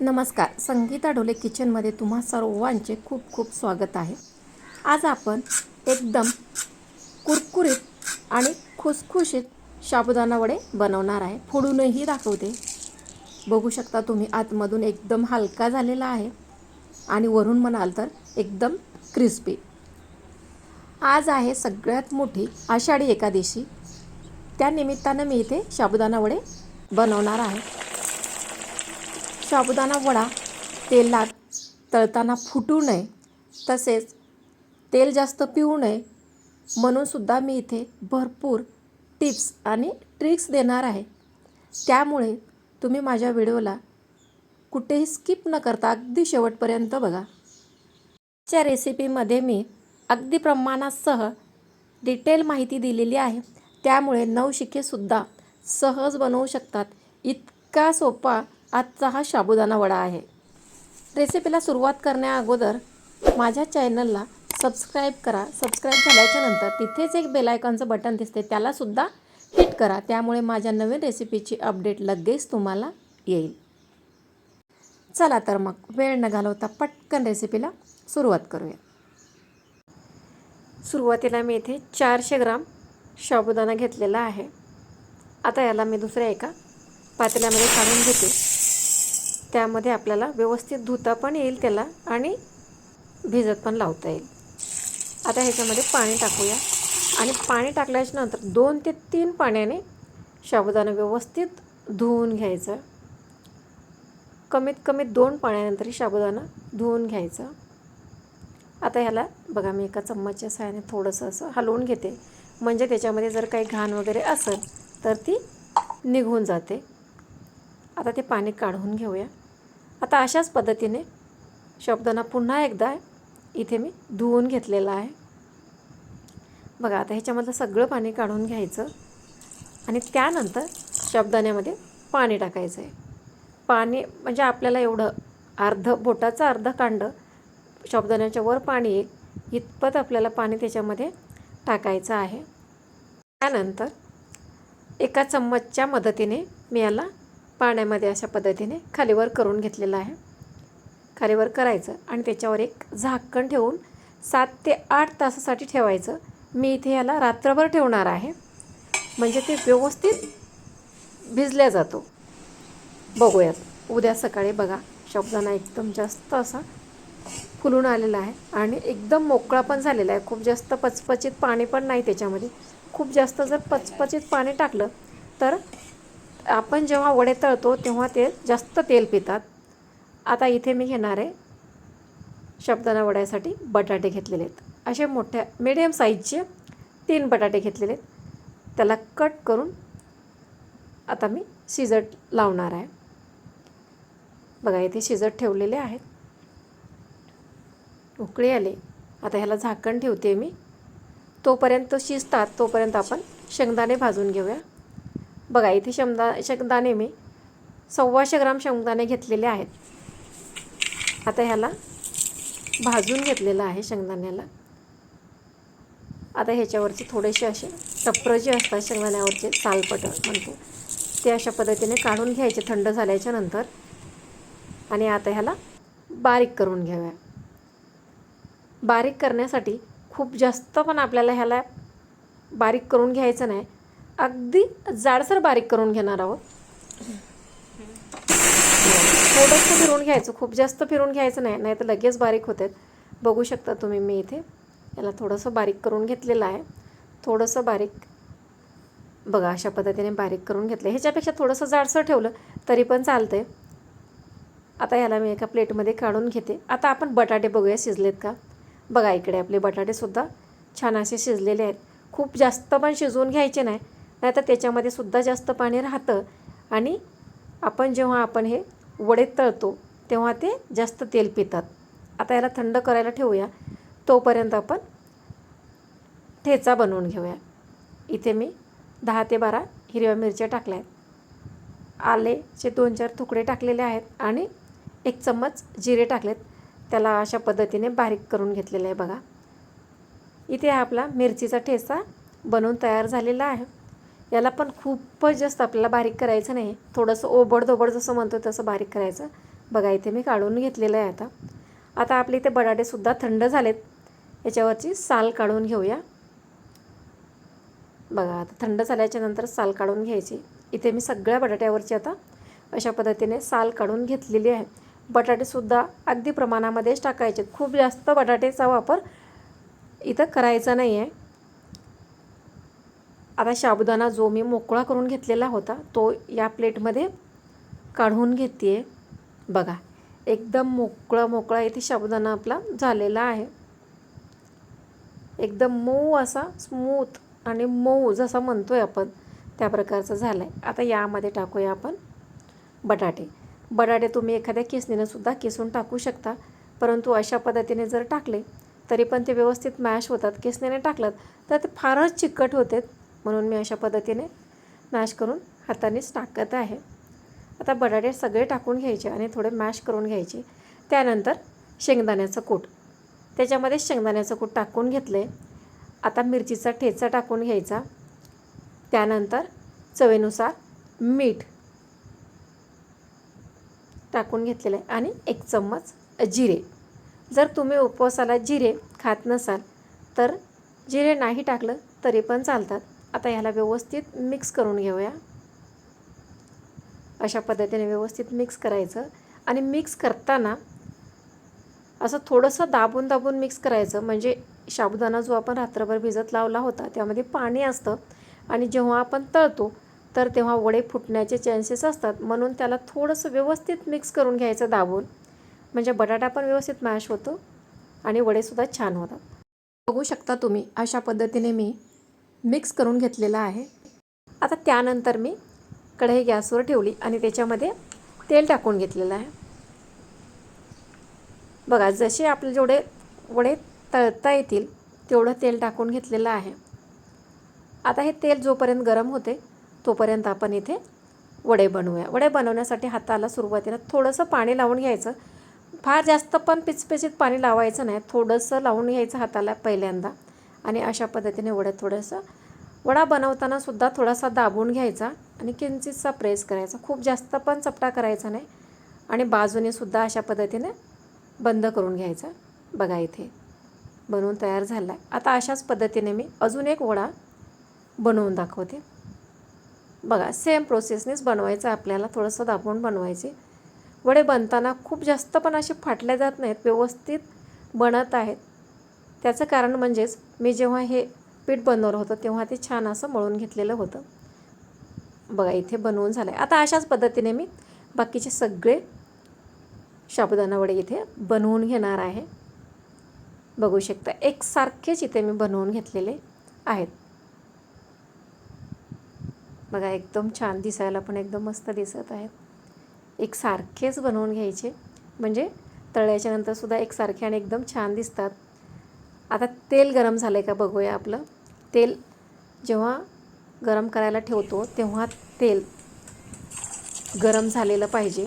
नमस्कार. संगीता ढोले किचनमध्ये तुम्हा सर्वांचे खूप खूप स्वागत आहे. आज आपण एकदम कुरकुरीत आणि खुसखुशीत साबुदाणा वडे बनवणार आहे. फोडूनही दाखवते. बघू शकता तुम्ही आतमधून एकदम हलका झालेला आहे आणि वरून म्हणाल तर एकदम क्रिस्पी. आज आहे सगळ्यात मोठी आषाढी एकादशी. त्या निमित्तानं मी इथे साबुदाणा वडे बनवणार आहे. साबुदाणा वडा तेलात तळताना फुटू नये तसेच तेल जास्त पिऊ नये. म्हणूनसुद्धा मी इथे भरपूर टिप्स आणि ट्रिक्स देणार आहे. त्यामुळे तुम्ही माझ्या व्हिडिओला कुठेही स्किप न करता अगदी शेवटपर्यंत बघा. च्या रेसिपीमध्ये मी अगदी प्रमाणासह डिटेल माहिती दिलेली आहे. त्यामुळे नवशिकेसुद्धा सहज बनवू शकतात. इतका सोपा आजचा हा साबुदाणा वडा आहे. रेसिपीला सुरुवात करण्याअगोदर माझ्या चॅनलला सबस्क्राईब करा. सबस्क्राईब झाल्याच्यानंतर तिथेच एक बेलायकॉनचं बटन दिसते त्यालासुद्धा हिट करा. त्यामुळे माझ्या नवीन रेसिपीची अपडेट लगेच तुम्हाला येईल. चला तर मग वेळ न घालवता पटकन रेसिपीला सुरुवात करूया. सुरुवातीला मी इथे चारशे ग्राम साबुदाणा घेतलेला आहे. आता याला मी दुसऱ्या एका पातेल्यामध्ये काढून घेते. त्यामध्ये आपल्याला व्यवस्थित धुता पण येईल त्याला आणि भिजत पण लावता येईल. आता ह्याच्यामध्ये पाणी टाकूया. आणि पाणी टाकल्याच्या नंतर दोन ते तीन पाण्याने साबुदाणा व्यवस्थित धुवून घ्यायचं. कमीत कमी दोन पाण्यानंतर साबुदाणा धुवून घ्यायचं. आता ह्याला बघा मी एका चम्मचच्या सहाय्याने थोडंसं असं हलवून घेते. म्हणजे त्याच्यामध्ये जर काही घाण वगैरे असेल तर ती निघून जाते. आता ते पाणी काढून घेऊया. आता अशाच पद्धतीने शब्दांना पुन्हा एकदा इथे मी धुवून घेतलेलं आहे. बघा आता ह्याच्यामधलं सगळं पाणी काढून घ्यायचं आणि त्यानंतर शब्दाण्यामध्ये पाणी टाकायचं आहे. पाणी म्हणजे आपल्याला एवढं अर्ध बोटाचं अर्ध कांड शब्दाण्याच्या वर पाणी येईल इतपत आपल्याला पाणी त्याच्यामध्ये टाकायचं आहे. त्यानंतर एका चम्मचच्या मदतीने मी याला पाण्यामध्ये अशा पद्धतीने खालीवर करून घेतलेलं आहे. खालीवर करायचं आणि त्याच्यावर एक झाकण ठेवून सात ते आठ तासासाठी ठेवायचं. मी इथे याला रात्रभर ठेवणार आहे. म्हणजे ते व्यवस्थित भिजल्या जातो. बघूयात. उद्या सकाळी बघा शब्दांना एकदम जास्त असा फुलून आलेला आहे आणि एकदम मोकळा पण झालेला आहे. खूप जास्त पचपचित पाणी पण नाही त्याच्यामध्ये. खूप जास्त जर पचपचित पाणी टाकलं तर आपण जेव्हा वडे तळतो तेव्हा ते जास्त तेल पितात. आता इथे मी घेणार आहे शब्दाना वड्यासाठी बटाटे घेतलेले आहेत. असे मोठ्या मिडियम साईजचे तीन बटाटे घेतलेले आहेत. त्याला कट करून आता मी शिजत लावणार आहे. बघा इथे शिजत ठेवलेले आहेत. उकळी आले. आता ह्याला झाकण ठेवते मी. तोपर्यंत शिजतात तोपर्यंत आपण शेंगदाणे भाजून घेऊया. बघा इथे शेंगदा शेंगदाणे मी सव्वाशे ग्राम शेंगदाणे घेतलेले आहेत. आता ह्याला भाजून घेतलेलं आहे शेंगदाण्याला आता ह्याच्यावरचे थोडेसे असे टप्पर जे असतात शेंगदाण्यावरचे सालपट म्हणतो ते अशा पद्धतीने काढून घ्यायचे थंड झाल्याच्यानंतर. आणि आता ह्याला बारीक करून घ्याव्या बारीक करण्यासाठी खूप जास्त पण आपल्याला ह्याला बारीक करून घ्यायचं नाही. अगदी जाडसर बारीक करून घेणार आहोत. थोडंसं फिरून घ्यायचं खूप जास्त फिरून घ्यायचं नाही नाही तर लगेच बारीक होते बघू शकता तुम्ही मी इथे याला थोडंसं बारीक करून घेतलेलं आहे. थोडंसं बारीक बघा अशा पद्धतीने बारीक करून घेतलं. ह्याच्यापेक्षा थोडंसं जाडसर ठेवलं तरी पण चालतं आहे आता याला मी एका प्लेटमध्ये काढून घेते. आता आपण बटाटे बघूया शिजलेत का? बघा इकडे आपले बटाटेसुद्धा छान असे शिजलेले आहेत. खूप जास्त पण शिजवून घ्यायचे नाही. नाहीतर त्याच्यामध्ये सुद्धा जास्त पाणी राहतं. आणि आपण जेव्हा आपण हे वडे तळतो तेव्हा ते जास्त तेल पितात. आता याला थंड करायला ठेवूया. तोपर्यंत आपण ठेचा बनवून घेऊया. इथे मी दहा ते बारा हिरव्या मिरच्या टाकल्या आहेत. आलेचे दोन चार तुकडे टाकलेले आहेत आणि एक चम्मच जिरे टाकलेत. त्याला अशा पद्धतीने बारीक करून घेतलेलं आहे बघा. इथे आपला मिरचीचा ठेचा बनवून तयार झालेला आहे. याला पण खूपच जास्त आपल्याला बारीक करायचं नाही. थोडंसं ओबडधोबड जसं म्हणतो तसं बारीक करायचं. बघा इथे मी काढून घेतलेलं आहे आता. आता आपले इथे बटाटेसुद्धा थंड झालेत. याच्यावरची साल काढून घेऊया. बघा आता थंड झाल्याच्यानंतर साल काढून घ्यायची. इथे मी सगळ्या बटाट्यावरची आता अशा पद्धतीने साल काढून घेतलेली आहे. बटाटेसुद्धा अगदी प्रमाणामध्येच टाकायचे. खूप जास्त बटाटेचा वापर इथं करायचा नाही आहे आता साबुदाणा जो मी मोकळा करून घेतलेला होता तो या प्लेटमध्ये काढून घेते आहे बघा एकदम मोकळा मोकळा इथे साबुदाणा आपला झालेला आहे. एकदम मऊ असा स्मूथ आणि मऊ जसा म्हणतो आहे आपण त्या प्रकारचा झाला आहे आता यामध्ये टाकूया आपण बटाटे. बटाटे तुम्ही एखाद्या किसणीनं सुद्धा किसून टाकू शकता परंतु अशा पद्धतीने जर टाकले तरी पण ते व्यवस्थित मॅश होतात. किसणीने टाकलं तर ते फारच चिकट होते म्हणून मी अशा पद्धतीने मॅश करून हातानेच टाकत आहे. आता बटाटे सगळे टाकून घ्यायचे आणि थोडे मॅश करून घ्यायचे. त्यानंतर शेंगदाण्याचं कूट. त्याच्यामध्ये शेंगदाण्याचं कूट टाकून घेतले आता मिरचीचा ठेचा टाकून घ्यायचा. त्यानंतर चवीनुसार मीठ टाकून घेतलेलं आहे आणि एक चम्मच जिरे. जर तुम्ही उपवासाला जिरे खात नसाल तर जिरे नाही टाकलं तरी पण चालतात. आता ह्याला व्यवस्थित मिक्स करून घेऊया. अशा पद्धतीने व्यवस्थित मिक्स करायचं. आणि मिक्स करताना असं थोडंसं दाबून दाबून मिक्स करायचं. म्हणजे साबुदाणा जो आपण रात्रभर भिजत लावला होता त्यामध्ये पाणी असतं. आणि जेव्हा आपण तळतो तर तेव्हा वडे फुटण्याचे चान्सेस असतात. म्हणून त्याला थोडंसं व्यवस्थित मिक्स करून घ्यायचं दाबून. म्हणजे बटाटा पण व्यवस्थित मॅश होतो आणि वडेसुद्धा छान होतात. बघू शकता तुम्ही अशा पद्धतीने मी मिक्स करून घेतलेला आहे. आता त्यानंतर मी कढई गॅसवर ठेवली आणि त्याच्यामध्ये तेल टाकून घेतलेलं आहे. बघा जसे आपले जेवढे वडे तळता येतील तेवढं तेल टाकून घेतलेलं आहे. आता हे तेल जोपर्यंत गरम होते तोपर्यंत आपण इथे वडे बनवूया. वडे बनवण्यासाठी हाताला सुरुवातीला थोडंसं पाणी लावून घ्यायचं. फार जास्त पण पिचपिचीत पाणी लावायचं नाही. थोडंसं लावून घ्यायचं हाताला पहिल्यांदा. आणि अशा पद्धतीने वडं थोडंसं वडा बनवताना सुद्धा थोडासा दाबून घ्यायचा आणि किंचितसा प्रेस करायचा. खूप जास्त पण चपटा करायचा नाही. आणि बाजूने सुद्धा अशा पद्धतीने बंद करून घ्यायचा. बघा इथे बनवून तयार झाला आहे आता अशाच पद्धतीने मी अजून एक वडा बनवून दाखवते. बघा सेम प्रोसेसनेच बनवायचं आपल्याला. थोडंसं दाबून बनवायचे. वडे बनताना खूप जास्त पण असे फाटले जात नाहीत. व्यवस्थित बनत आहेत. त्याचं कारण म्हणजेच मी जेव्हा हे पीठ बनवलं होतं तेव्हा ते छान असं मळून घेतलेलं होतं. बघा इथे बनवून झालं आहे आता अशाच पद्धतीने मी बाकीचे सगळे साबुदाणा वडे इथे बनवून घेणार आहे. बघू शकता एकसारखेच इथे मी बनवून घेतलेले आहेत. बघा एकदम छान दिसायला पण एकदम मस्त दिसत आहेत. एकसारखेच बनवून घ्यायचे. म्हणजे तळल्याच्यानंतरसुद्धा एकसारखे आणि एकदम छान दिसतात. आता तेल गरम झालं आहे का बघूया आपलं. तेल जेव्हा गरम करायला ठेवतो तेव्हा तेल गरम झालेलं पाहिजे.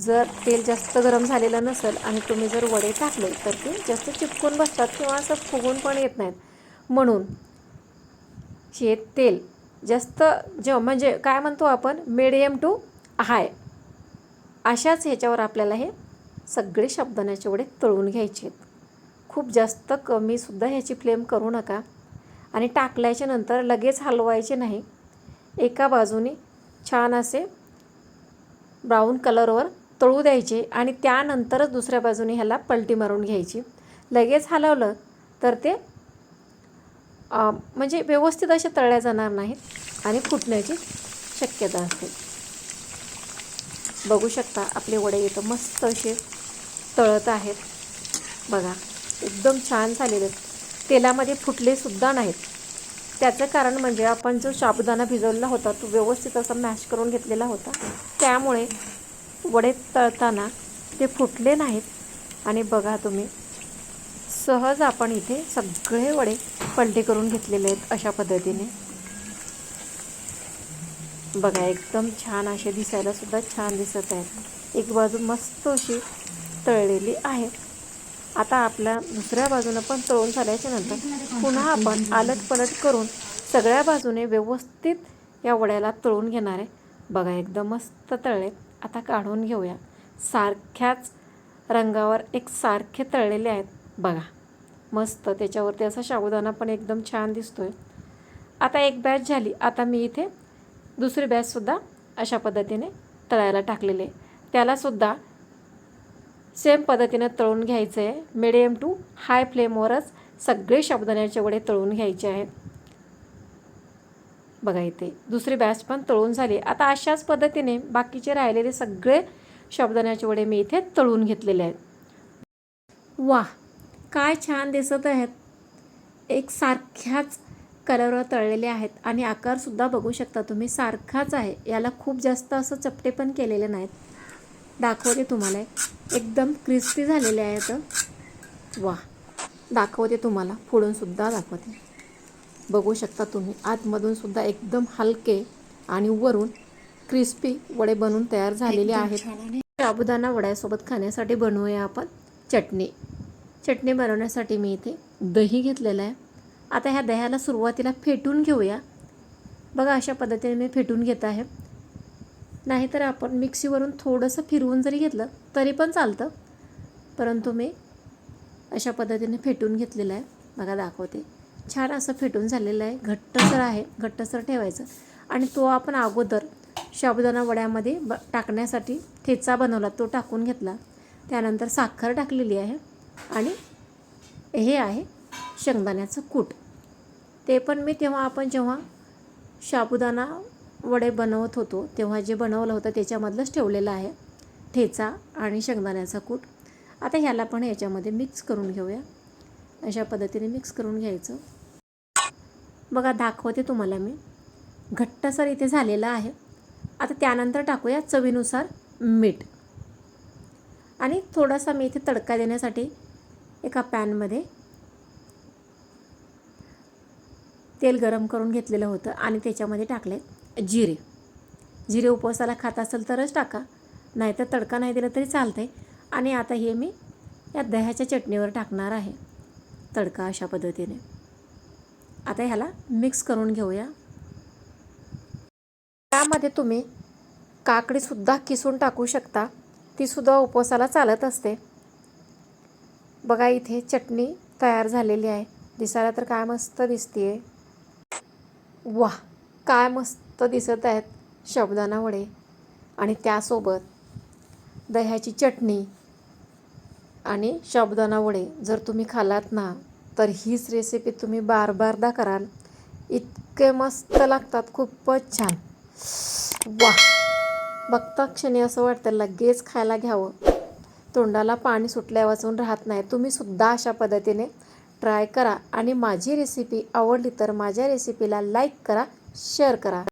जर तेल जास्त गरम झालेलं नसेल आणि तुम्ही जर वडे टाकले तर ते जास्त चिपकून बसतात किंवा असं फुगून पण येत नाहीत. म्हणून हे तेल जास्त जे म्हणजे काय म्हणतो आपण? मिडियम टू हाय अशाच ह्याच्यावर आपल्याला हे सगळे शब्दाण्याचे वडे तळून घ्यायचे आहेत खूप जास्त कमीसुद्धा ह्याची फ्लेम करू नका. आणि टाकल्याच्या नंतर लगेच हलवायचे नाही. एका बाजूने छान असे ब्राऊन कलरवर तळू द्यायचे आणि त्यानंतरच दुसऱ्या बाजूने ह्याला पलटी मारून घ्यायची. लगेच हलवलं तर ते म्हणजे व्यवस्थित असे तळल्या जाणार नाहीत आणि फुटण्याची शक्यता असते. बघू शकता आपले वडे इथं मस्त असे तळत आहेत. बघा. एकदम छान झालेले आहेत. तेलामध्ये फुटलेसुद्धा नाहीत. त्याचं कारण म्हणजे आपण जो साबुदाणा भिजवलेला होता तो व्यवस्थित असा मॅश करून घेतलेला होता. त्यामुळे वडे तळताना ते फुटले नाहीत. आणि बघा तुम्ही सहज आपण इथे सगळे वडे पलटे करून घेतलेले आहेत अशा पद्धतीने. बघा एकदम छान असे दिसायला सुद्धा छान दिसत आहेत. एक बाजू मस्त अशी तळलेली आहे. आता आपल्या दुसऱ्या बाजूनं पण तळून झाल्याच्यानंतर पुन्हा आपण आलट पलट करून सगळ्या बाजूने व्यवस्थित या वड्याला तळून घेणार आहे. बघा एकदम मस्त तळले आता काढून घेऊया. सारख्याच रंगावर एक सारखे तळलेले आहेत. बघा मस्त. त्याच्यावरती असा शाबुदाना पण एकदम छान दिसतोय. आता एक बॅच झाली. आता मी इथे दुसरी बॅचसुद्धा अशा पद्धतीने तळायला टाकलेले त्यालासुद्धा सेम पद्धतीनं तळून घ्यायचं आहे मिडियम टू हाय फ्लेमवरच सगळे साबुदाण्याचे वडे तळून घ्यायचे आहेत. बघा इथे दुसरी बॅच पण तळून झाली. आता अशाच पद्धतीने बाकीचे राहिलेले सगळे साबुदाण्याचे वडे मी इथे तळून घेतलेले आहेत. वा काय छान दिसत आहेत. एक सारख्याच कलरवर तळलेले आहेत आणि आकारसुद्धा बघू शकता तुम्ही सारखाच आहे. याला खूप जास्त असं चपटे पण केलेले नाहीत. दाखवते तुम्हाला. एकदम क्रिस्पी झालेले आहेत वा दाखवते तुम्हाला. पुढूनसुद्धा दाखवते. बघू शकता तुम्ही. आतमधून सुद्धा एकदम हलके आणि वरून क्रिस्पी वडे बनून तयार झालेले आहेत. साबुदाणा वड्यासोबत खाण्यासाठी बनवूया आपण चटणी. चटणी बनवण्यासाठी मी इथे दही घेतलेलं आहे. आता ह्या दह्याला सुरुवातीला फेटून घेऊया. बघा अशा पद्धतीने मी फेटून घेत आहे. नाहीतर आपण मिक्सीवरून थोडंसं फिरवून जरी घेतलं तरी पण चालतं. परंतु मी अशा पद्धतीने फेटून घेतलेलं आहे. बघा दाखवते. छान असं फेटून झालेलं आहे. घट्टसर आहे. घट्टसर ठेवायचं. आणि तो आपण अगोदर साबुदाणा वड्यामध्ये ब टाकण्यासाठी ठेचा बनवला. तो टाकून घेतला. त्यानंतर साखर टाकलेली आहे. आणि हे आहे शेंगदाण्याचं कूट. ते पण मी तेव्हा आपण जेव्हा साबुदाणा वडे बनवत होतो. तेव्हा जे बनवलं होतं त्याच्यामधलंच ठेवलेलं आहे. ठेचा आणि शेंगदाण्याचा कूट. आता ह्याला पण याच्यामध्ये मिक्स करून घेऊया. अशा पद्धतीने मिक्स करून घ्यायचं. बघा दाखवते तुम्हाला मी. घट्टसर इथे झालेलं आहे. आता त्यानंतर टाकूया चवीनुसार मीठ. आणि थोडासा मी इथे तडका देण्यासाठी एका पॅनमध्ये तेल गरम करून घेतलेलं होतं आणि त्याच्यामध्ये टाकले जिरे. जिरे उपवासाला खात असेल तरच टाका नाहीतर तडका नाही दिला तरी चालतंय. आणि आता हे मी या दह्याच्या चटणीवर टाकणार आहे तडका अशा पद्धतीने. आता ह्याला मिक्स करून घेऊया. त्यामध्ये तुम्ही काकडीसुद्धा किसून टाकू शकता तीसुद्धा उपवासाला चालत असते. बघा इथे चटणी तयार झालेली आहे. दिसायला तर काय मस्त दिसते आहे वा काय मस्त तर दिसत आहेत साबुदाणा वडे आणि त्यासोबत दह्याची चटणी आणि साबुदाणा वडे जर तुम्ही खालात ना तर हीच रेसिपी तुम्ही बार बारदा कराल. इतके मस्त लागतात खूपच छान. वा बघता क्षणी असं वाटतं लगेच खायला घ्यावं. तोंडाला पाणी सुटल्या वाचून राहत नाही. तुम्ही सुद्धा अशा पद्धतीने ट्राय करा. आणि माझी रेसिपी आवडली तर माझ्या रेसिपीला लाईक करा शेअर करा.